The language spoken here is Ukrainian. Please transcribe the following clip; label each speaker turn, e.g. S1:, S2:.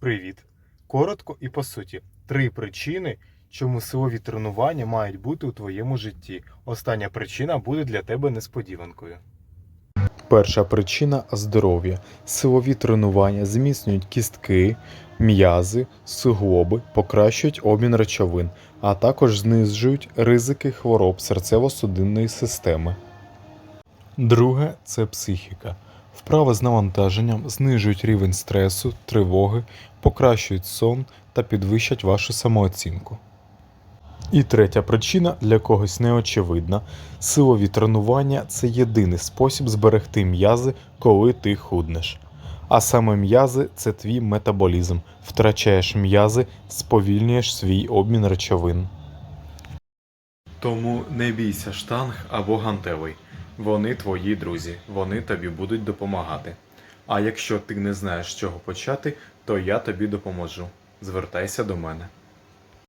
S1: Привіт! Коротко і по суті, три причини, чому силові тренування мають бути у твоєму житті. Остання причина буде для тебе несподіванкою. Перша причина здоров'я. Силові тренування зміцнюють кістки, м'язи, суглоби, покращують обмін речовин, а також знижують ризики хвороб серцево-судинної системи. Друге це психіка. Вправи з навантаженням знижують рівень стресу, тривоги, покращують сон та підвищать вашу самооцінку. І третя причина для когось неочевидна. Силові тренування це єдиний спосіб зберегти м'язи, коли ти худнеш. А саме м'язи це твій метаболізм. Втрачаєш м'язи, сповільнюєш свій обмін речовин. Тому не бійся штанг або гантелей. Вони твої друзі, вони тобі будуть допомагати. А якщо ти не знаєш з чого почати, то я тобі допоможу. Звертайся до мене.